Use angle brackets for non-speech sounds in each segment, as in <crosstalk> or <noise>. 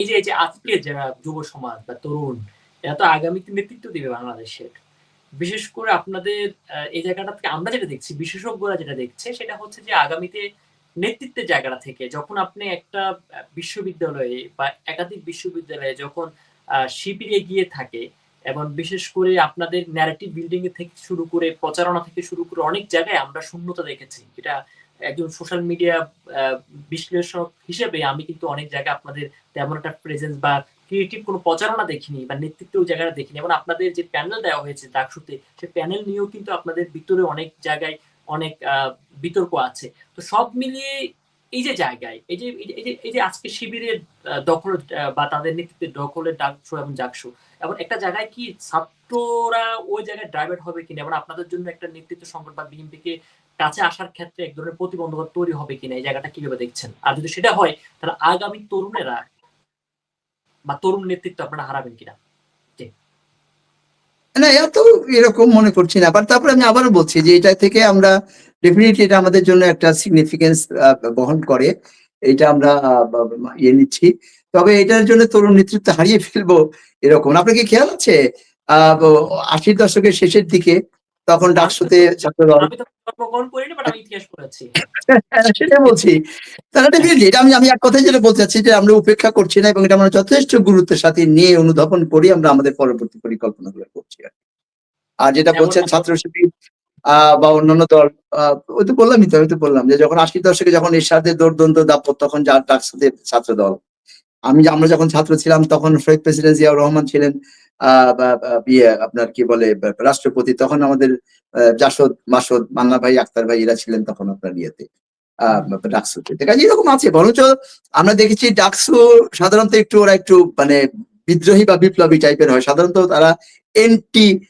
এই যে এই যে আজকে যারা যুব সমাজ বা তরুণ, এরা তো আগামীতে নেতৃত্ব দিবে বাংলাদেশের। বিশেষ করে আপনাদের এই জায়গাটা থেকে আমরা যেটা দেখছি, বিশেষজ্ঞরা যেটা দেখছে, সেটা হচ্ছে যে আগামীতে নেতৃত্বের জায়গাটা থেকে যখন আপনি একটা বিশ্ববিদ্যালয়ে বা একাধিক বিশ্ববিদ্যালয়ে যখন শিবিরে গিয়ে থাকে এবং বিশেষ করে আপনাদের ন্যারেটিভ বিল্ডিং থেকে শুরু করে প্রচারণা থেকে শুরু করে অনেক জায়গায় আমরা শূন্যতা দেখেছি। যেটা একজন সোশ্যাল মিডিয়া বিশ্লেষক হিসেবে আমি কিন্তু অনেক জায়গায় আপনাদের তেমন একটা প্রেজেন্স বা ক্রিয়েটিভ কোনো প্রচারণা দেখিনি বা নেতৃত্ব ওই জায়গাটা দেখিনি। এবং আপনাদের যে প্যানেল দেওয়া হয়েছে ডাকসুতে সেই প্যানেল নিয়েও কিন্তু আপনাদের ভিতরে অনেক জায়গায় অনেক বিতর্ক আছে। তো সব মিলিয়ে এই যে জায়গায়, এই যে, এই যে- এই যে আজকে শিবিরের দখল বা তাদের নেতৃত্বের দখলের ডাকসু এবং জাকসু এবং একটা জায়গায় কি ছাত্ররা ওই জায়গায় ড্রাইভার হবে কিনা, এবং আপনাদের জন্য একটা নেতৃত্ব সংকট বা বিএনপিকে কাছে আসার ক্ষেত্রে এক ধরনের প্রতিবন্ধকতা তৈরি হবে কিনা, এই জায়গাটা কীভাবে দেখছেন? আর যদি সেটা হয়, তাহলে আগামী তরুণেরা বা তরুণ নেতৃত্ব আপনারা হারাবেন কিনা? না এত এরকম মনে করছি না তারপরে আমি আবারও বলছি যে এটা থেকে আমরা ডেফিনেটলি এটা আমাদের জন্য একটা সিগনিফিকেন্স বহন করে। এটা আমরা ইয়ে নিচ্ছি। তবে এটার জন্য তরুণ নেতৃত্ব হারিয়ে ফেলব এরকম। আপনার কি খেয়াল আছে? আহ আশির দশকের শেষের দিকে তখন ডাকসুতে <laughs> সেটাই বলছি। ডেফিনেটলি এটা আমি আমি এক কথাই যেটা বলতে চাচ্ছি যে আমরা উপেক্ষা করছি না এবং এটা আমরা যথেষ্ট গুরুত্বের সাথে নিয়ে অনুধাবন করি আমরা আমাদের পরবর্তী পরিকল্পনাগুলো করছি আর যেটা বলছেন ছাত্র শিবির আহ, বা অন্যান্য দল আহ, ওই তো বললামই তো আমি তো বললাম যে যখন আশি দশকে যখন এরশাদের দৌড়দন্ত দাপট তখন যার ডাকসুতে ছাত্র দল আমি আমরা যখন ছাত্র ছিলাম তখন শহীদ প্রেসিডেন্ট জিয়াউর রহমান ছিলেন। আহ, বা- বা- ইয়ে আপনার কি বলে রাষ্ট্রপতি তখন আমাদের জাসদ মাসদ মান্না ভাই আক্তার ভাই এরা ছিলেন তখন আপনার ইয়েতে ডাকসুতে। তো কাজে এরকম আছে বরঞ্চ আমরা দেখেছি ডাকসু সাধারণত একটু ওরা একটু মানে বিদ্রোহী বা বিপ্লবী টাইপের হয়। সাধারণত তারা এন্টি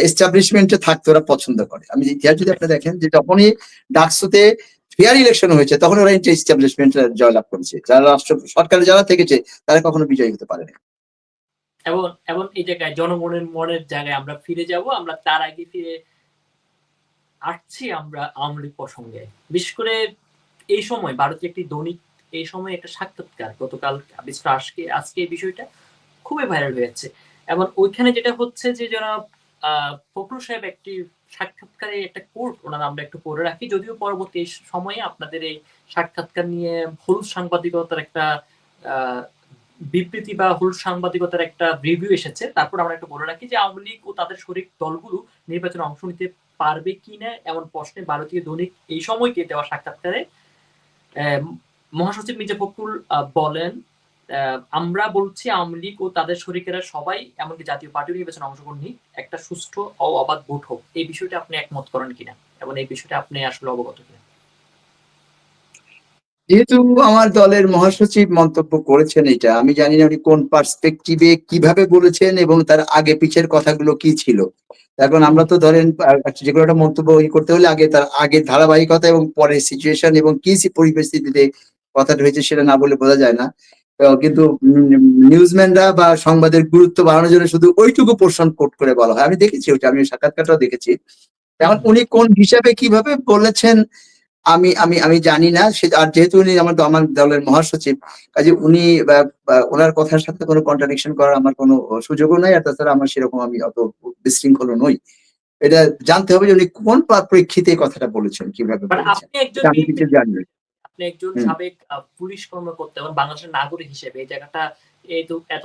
এস্টাবলিশমেন্টে থাকতে ওরা পছন্দ করে। আমি ইতিহাস যদি আপনি দেখেন যে যখনই ডাকসুতে ফেয়ার ইলেকশন হয়েছে তখন ওরা এন্টি এস্টাবলিশমেন্ট জয়লাভ করেছে। যারা রাষ্ট্র সরকারে যারা থেকেছে তারা কখনো বিজয়ী হতে পারেনি। এবং এবং এই জায়গায় জনগণের মনের জায়গায় আমরা ফিরে যাব, আমরা তার আগে ফিরে আসছি আমরা আওয়ামী লীগ প্রসঙ্গে। বিশেষ করে এই সময়, ভারতীয় একটি দৈনিক, এই সময় একটা সাক্ষাৎকার গতকাল আজকে আজকে এই বিষয়টা খুবই ভাইরাল হয়েছে। এবং ওইখানে যেটা হচ্ছে যে যারা ফখরুল সাহেব একটি সাক্ষাৎকারে একটা কোর্ট ওনার আমরা একটু পড়ে রাখি, যদিও পরবর্তী সময়ে আপনাদের এই সাক্ষাৎকার নিয়ে হলুদ সাংবাদিকতার একটা বিবৃতি বা হলুদ সাংবাদিকতার একটা রিভিউ এসেছে। তারপর আমরা একটু বলে রাখি যে আওয়ামী লীগ ও তাদের শরিক দলগুলো নির্বাচনে অংশ নিতে পারবে কিনা এমন প্রশ্নে ভারতীয় দৈনিক এই সময়কে দেওয়া সাক্ষাৎকারে মহাসচিব মির্জা ফখরুল বলেন আমরা বলছি আওয়ামী লীগ ও তাদের শরিকেরা সবাই এমনকি জাতীয় পার্টি নির্বাচনে অংশগ্রহণ নিক, একটা সুষ্ঠু ও অবাধ ভোট হোক। এই বিষয়টা আপনি একমত করেন কিনা? এবং এই বিষয়টা আপনি আসলে অবগত কিনা? যেহেতু আমার দলের মহাসচিব মন্তব্য করেছেন এটা, আমি জানি না উনি কোন পার্সপেক্টিভে কীভাবে বলেছেন এবং তার আগে পিছের কথাগুলো কি ছিল। এখন আমরা তো ধরেন যে কোনো একটা মন্তব্য করতে হলে আগে তার আগের ধারাবাহিকতা এবং পরের সিচুয়েশন এবং কি পরিস্থিতিতে কথাটা হয়েছে সেটা না বলে বোঝা যায় না। কিন্তু নিউজম্যানরা বা সংবাদের গুরুত্ব বাড়ানোর জন্য শুধু ওইটুকু পোর্শন কোট করে বলা হয়। আমি দেখেছি ওটা আমি সাক্ষাৎকারটাও দেখেছি। এখন উনি কোন হিসাবে কীভাবে বলেছেন আমি আমি আমি জানি না সে আর যেহেতু উনি আমার আমার দলের মহাসচিব কাজে উনি ওনার কথার সাথে কোনো কন্ট্রাডিকশন করার আমার কোনো সুযোগও নাই আর তাছাড়া আমার সেরকম আমি অত বিশৃঙ্খল নই। এটা জানতে হবে যে উনি কোন প্রেক্ষিতে এই কথাটা বলেছেন কীভাবে মানে আপনি একজন আমি কিছু জানি আপনি একজন সাবেক পুলিশ কর্মকর্তা এবং বাংলাদেশের নাগরিক হিসেবে এই জায়গাটা এই তো এত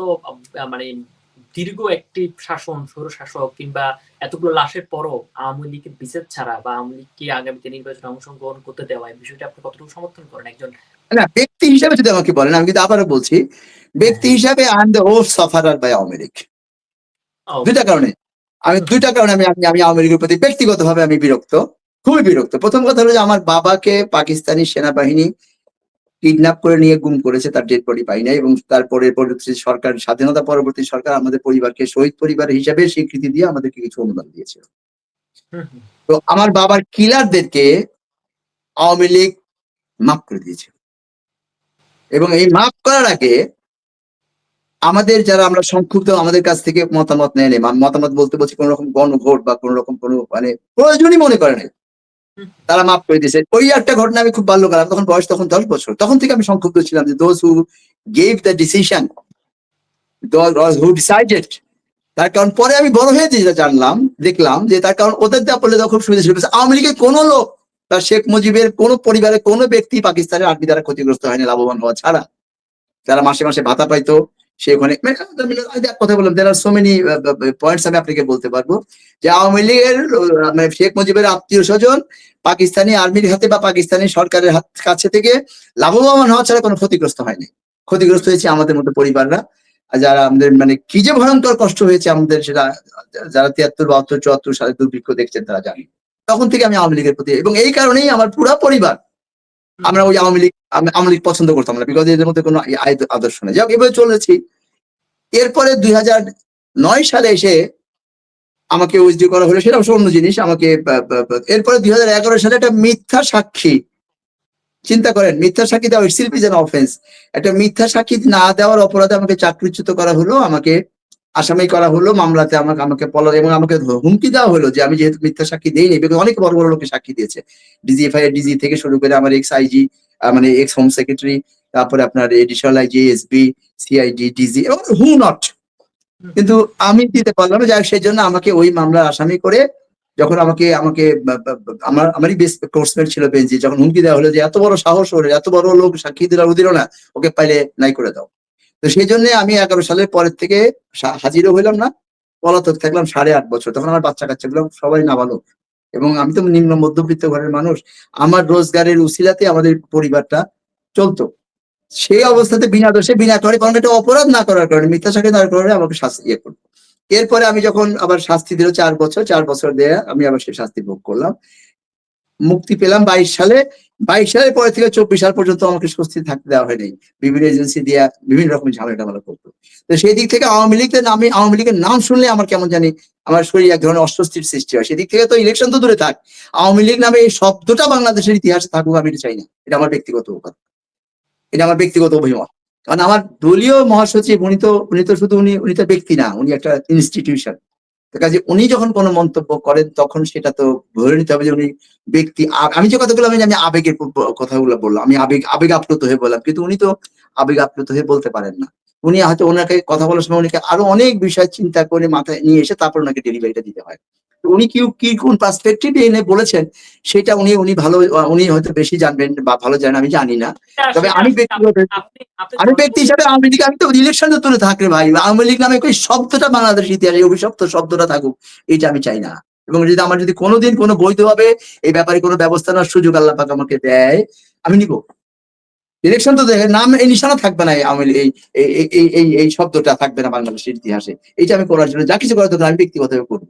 মানে দীর্ঘ একটি শাসন সৌর শাসক কিংবা এতগুলো লাশের পরও আওয়ামী লীগের বিচেদ ছাড়া বা আওয়ামী লীগকে আগামীতে নির্বাচনে অংশগ্রহণ করতে দেওয়া এই বিষয়টা আপনি কতটুকু সমর্থন করেন? একজন না ব্যক্তি হিসাবে যদি আমাকে বলেন আমি কিন্তু আবারও বলছি ব্যক্তি হিসাবে আই এম দ্য ও সাফারার বাই আওয়ামী লীগ। দুইটা কারণে। আমি দুইটা কারণে আমি আমি আমি আওয়ামী লীগের প্রতি ব্যক্তিগতভাবে আমি বিরক্ত খুবই বিরক্ত। প্রথম কথা হলো যে আমার বাবাকে পাকিস্তানি সেনাবাহিনী কিডন্যাপ করে নিয়ে গুম করেছে, তার ডেড বডি পাই নাই এবং তারপরে পরবর্তী সরকার, স্বাধীনতা পরবর্তী সরকার আমাদের পরিবারকে শহীদ পরিবার হিসাবে স্বীকৃতি দিয়ে আমাদেরকে কিছু অনুদান দিয়েছিল। তো আমার বাবার কিলারদেরকে আওয়ামী লীগ মাফ করে দিয়েছে এবং এই মাফ করার আগে আমাদের যারা আমরা সংক্ষুব্ধ, আমাদের কাছ থেকে মতামত নেয় নেই। মতামত বলতে বলছি কোন রকম গণভোট বা কোন রকম কোনো মানে প্রয়োজনই মনে করে নাই। তারা মাফ করে দিয়েছে। ওই একটা ঘটনা আমি খুব ভালো গেলাম তখন বয়স তখন দশ বছর। তখন থেকে আমি সংক্ষুব্ধ ছিলাম যে those who gave the decision who decided তার কারণ পরে আমি বড় হয়ে যেটা জানলাম, দেখলাম যে তার কারণ ওদের দেওয়া পড়লে খুব সুবিধা ছিল। আওয়ামী লীগের কোনো লোক তার শেখ মুজিবের কোনো পরিবারের কোনো ব্যক্তি পাকিস্তানের আর্মি দ্বারা ক্ষতিগ্রস্ত হয়নি, লাভবান হওয়া ছাড়া। যারা মাসে মাসে ভাতা পাইতো সে ওখানে মানে কথা বললাম দেয়ার সো মেনি পয়েন্টস আমি আপনাকে বলতে পারব যে আওয়ামী লীগের মানে শেখ মুজিবের আত্মীয় স্বজন পাকিস্তানি আর্মির হাতে বা পাকিস্তানি সরকারের হাত, কাছে থেকে লাভবান হওয়া ছাড়া কোনো ক্ষতিগ্রস্ত হয়নি। ক্ষতিগ্রস্ত হয়েছে আমাদের মতো পরিবাররা। যারা আমাদের মানে কি যে ভয়ঙ্কর কষ্ট হয়েছে আমাদের, সেটা যারা তিয়াত্তর, বাহাত্তর, চুয়াত্তর সালে দুর্ভিক্ষ দেখছেন তারা জানেন। তখন থেকে আমি আওয়ামী লীগের প্রতি, এবং এই কারণেই আমার পুরো পরিবার আমরা ওই আওয়ামী লীগ আওয়ামী লীগ পছন্দ করতাম না বিকজ এদের মধ্যে কোনো আদর্শ নেই। যাক এভাবে চলেছি। এরপরে দুই নয় সালে এসে আমাকে ওএসডি করা হলো, সেটা অবশ্য অন্য জিনিস, আমাকে এরপরে দুই হাজার এগারো সালে একটা মিথ্যা সাক্ষী, চিন্তা করেন, মিথ্যা সাক্ষী দেওয়া ইটসেলফ ইজ অফেন্স একটা মিথ্যা সাক্ষী না দেওয়ার অপরাধে আমাকে চাকরিচ্যুত করা হলো, আমাকে আসামি করা হলো, মামলাতে আমাকে আমাকে পলা এবং আমাকে হুমকি দেওয়া হলো যে আমি যেহেতু মিথ্যা সাক্ষী দেইনি because অনেক বড় বড় লোকে সাক্ষী দিয়েছে। ডিজিএফআই এর ডিজি থেকে শুরু করে আমার এক্স আইজি মানে এক্স হোম সেক্রেটারি তারপরে আপনার additional IG SB CID DG এবং হু নট কিন্তু আমি দিতে পারলাম যাই সেই জন্য আমাকে ওই মামলার আসামি করে যখন আমাকে আমাকে আমার, আমারই বেস্ট কোর্সমেট ছিল বেঞ্জি যখন হুমকি দেওয়া হলো যে এত বড় সাহস ওর, এত বড় লোক সাক্ষী দিল ও দিল না, ওকে পাইলে নাই করে দাও। তো সেই জন্য আমি এগারো সালের পরের থেকে হাজিরও হইলাম না। পলাতক থাকলাম সাড়ে আট বছর। তখন আমার বাচ্চা কাচ্চাগুলো সবাই নাবালক। এবং আমি তো নিম্ন মধ্যবিত্ত ঘরের মানুষ। আমার রোজগারের উসিলাতে আমাদের পরিবারটা চলতো। সেই অবস্থাতে বিনা দোষে, বিনা করে কারণ এটা অপরাধ না করার কারণে মিথ্যা সাক্ষী না করে আমাকে শাস্তি ইয়ে করল। এরপরে আমি যখন আবার শাস্তি দিল চার বছর চার বছর দেয়া আমি আবার সেই শাস্তি ভোগ করলাম। মুক্তি পেলাম বাইশ সালে। বাইশ সালের পরে থেকে চব্বিশ সাল পর্যন্ত আমাকে স্বস্তি থাকতে দেওয়া হয়নি। বিভিন্ন এজেন্সি দিয়া বিভিন্ন রকম ঝামেলা টামেলা করতো। তো সেই দিক থেকে আওয়ামী লীগের নামে আওয়ামী লীগের নাম শুনলে আমার কেমন জানি আমার শরীরে এক ধরনের অস্বস্তির সৃষ্টি হয়। সেদিক থেকে তো ইলেকশন তো দূরে থাক। আওয়ামী লীগ নামে এই শব্দটা বাংলাদেশের ইতিহাসে থাকুক, আমি এটা চাই না। এটা আমার ব্যক্তিগত কথা এটা আমার ব্যক্তিগত অভিমত। কারণ আমার দলীয় মহাসচিব, উনি তো উনি তো শুধু উনি উনি তো ব্যক্তি না, উনি একটা ইনস্টিটিউশন কাজে উনি যখন কোনো মন্তব্য করেন, তখন সেটা তো ধরে নিতে হবে যে উনি ব্যক্তি আমি যে কথাগুলো আমি আমি আবেগের কথাগুলো বললাম। আমি আবেগ আবেগ আপ্লুত হয়ে বললাম। কিন্তু উনি তো আবেগ আপ্লুত হয়ে বলতে পারেন না। উনি হয়তো ওনাকে কথা বলার সময় উনিকে আরও অনেক বিষয় চিন্তা করে মাথায় নিয়ে এসে তারপর ওনাকে ডেলিভারিটা দিতে হয়। উনি কি কি কোন পার্সপেক্টিভ এনে বলেছেন সেটা উনি উনি ভালো উনি হয়তো বেশি জানবেন বা ভালো জানেন আমি জানি না। তবে আমি ব্যক্তিগত আমি ব্যক্তি হিসাবে আওয়ামী লীগ আমি তো ইলেকশনে তুলে থাকলে ভাই আওয়ামী লীগ নামে ওই শব্দটা বাংলাদেশ ইতিহাসে অভিশপ্ত শব্দটা থাকুক এটা আমি চাই না। এবং যদি আমার যদি কোনোদিন কোনো বৈধভাবে এই ব্যাপারে কোনো ব্যবস্থা নেওয়ার সুযোগ আল্লাহ পাক আমাকে দেয় আমি নিব। ইলেকশন তো দেখে নাম এই নিশানা থাকবে না এই আওয়ামী লীগ- এই এই এই এই এই শব্দটা থাকবে না বাংলাদেশের ইতিহাসে। এটা আমি করার জন্য যা কিছু করার দরকার আমি ব্যক্তিগতভাবে করব।